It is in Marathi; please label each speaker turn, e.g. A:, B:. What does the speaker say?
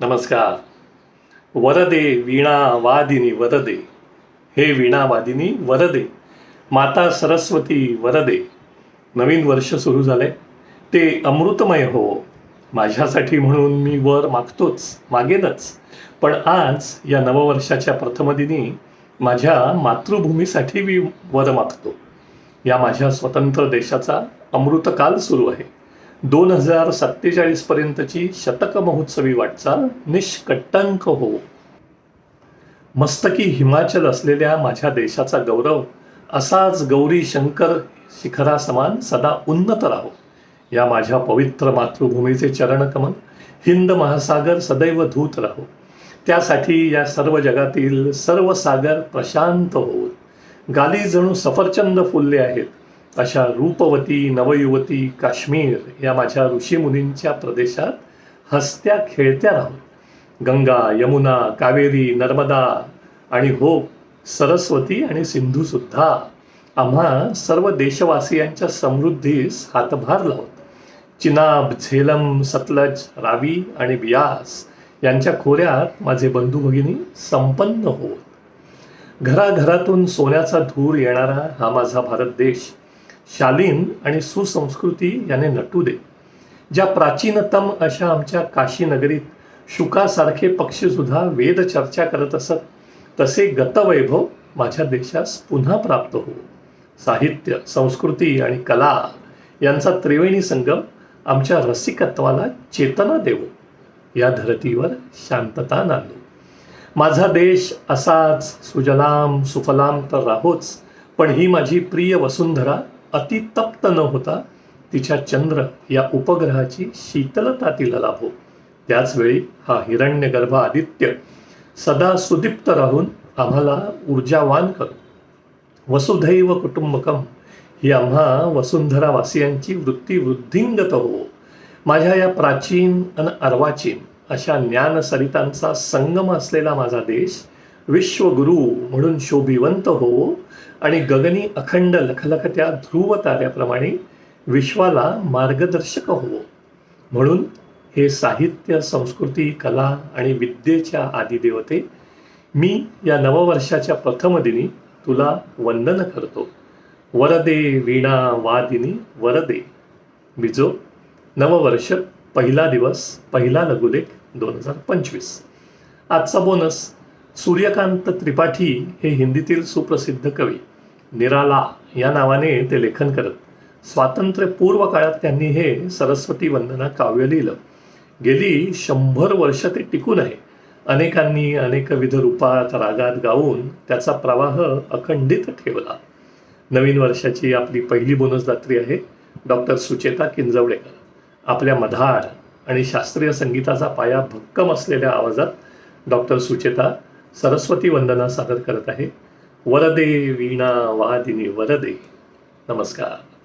A: नमस्कार. वरदे वीणा वादिनी वरदे. हे वीणा वादिनी वरदे. माता सरस्वती वरदे. नवीन वर्ष सुरू झालंय. ते अमृतमय हो. माझ्यासाठी म्हणून मी वर मागतोच मागेनच. पण आज या नववर्षाच्या प्रथमदिनी माझ्या मातृभूमीसाठी मी वर मागतो. या माझ्या स्वतंत्र देशाचा अमृतकाल सुरू आहे. दोन हजार सत्तेचाळीस पर्यंतची शतक महोत्सवी वाटचाल निष्कट्टंक हो. मस्तकी हिमाचल असलेल्या माझ्या देशाचा गौरव असाच गौरी शंकर शिखरासमान सदा उन्नत राहो. या माझ्या पवित्र मातृभूमीचे चरणकमल हिंद महासागर सदैव धूत राहो. त्यासाठी या सर्व जगातील सर्व सागर प्रशांत होत गाली जणू सफरचंद फुलले आहेत. अशा रूपवती नवयुवती काश्मीर या माझ्या ऋषीमुनींच्या प्रदेशात हसत्या खेळत्या राहून. गंगा यमुना कावेरी नर्मदा आणि हो सरस्वती आणि सिंधूसुद्धा आम्हा सर्व देशवासियांच्या समृद्धीस हातभार लावत. चिनाब झेलम सतलज रावी आणि बियास यांच्या खोऱ्यात माझे बंधू भगिनी संपन्न होत घराघरातून सोन्याचा धूर येणारा हा माझा भारत देश. शालीन आणि सुसंस्कृती याने नटू दे. ज्या प्राचीनतम अशा आमच्या काशी नगरीत शुकासारखे पक्षीसुद्धा वेद चर्चा करत असत तसे गतवैभव माझ्या देशास पुन्हा प्राप्त हो. साहित्य संस्कृती आणि कला यांचा त्रिवेणी संगम आमच्या रसिकत्वाला चेतना देवो. या धरतीवर शांतता नांदो. माझा देश असाच सुजलाम सुफलाम तर राहोच पण ही माझी प्रिय वसुंधरा अतितप्त न होता तिच्या चंद्र या उपग्रहाची शीतलता तिला लाभो. त्याचवेळी हा हिरण्यगर्भ आदित्य सदा सुदीप्त राहून आम्हाला ऊर्जावान करो. वसुधैव कुटुंबकम ही आम्हा वसुंधरावासियांची वृत्ती वृद्धिंगत हो माझ्या या प्राचीन आणि अर्वाचीन अशा ज्ञानसरितांचा संगम असलेला माझा देश विश्वगुरु म्हणून शोभिवंत हो आणि गगनी अखंड लखलखत्या ध्रुव ताऱ्याप्रमाणे विश्वाला मार्गदर्शक हो. म्हणून हे साहित्य संस्कृती कला आणि विद्येच्या आदिदेवते मी या नववर्षाच्या प्रथम दिनी तुला वंदन करतो. वरदे वीणा वादिनी वरदे. बिजो नववर्ष पहिला दिवस पहिला लघुलेख दोन हजार पंचवीस. आजचा बोनस सूर्यकांत त्रिपाठी हे हिंदीतील सुप्रसिद्ध कवी. निराला या नावाने ते लेखन करत स्वातंत्र्यपूर्व काळात त्यांनी हे सरस्वती वंदना काव्य लिहिलं. गेली शंभर वर्ष ते टिकून आहे. अनेकांनी अनेकविध रूपात रागात गाऊन त्याचा प्रवाह अखंडित ठेवला. नवीन वर्षाची आपली पहिली बोनसदात्री आहे. डॉक्टर सुचेता किंजवडेकर. आपल्या मधाळ आणि शास्त्रीय संगीताचा पाया भक्कम असलेल्या आवाजात डॉक्टर सुचेता सरस्वती वंदना सादर करत आहे. वरदे वीणा वादिनी वरदे. नमस्कार.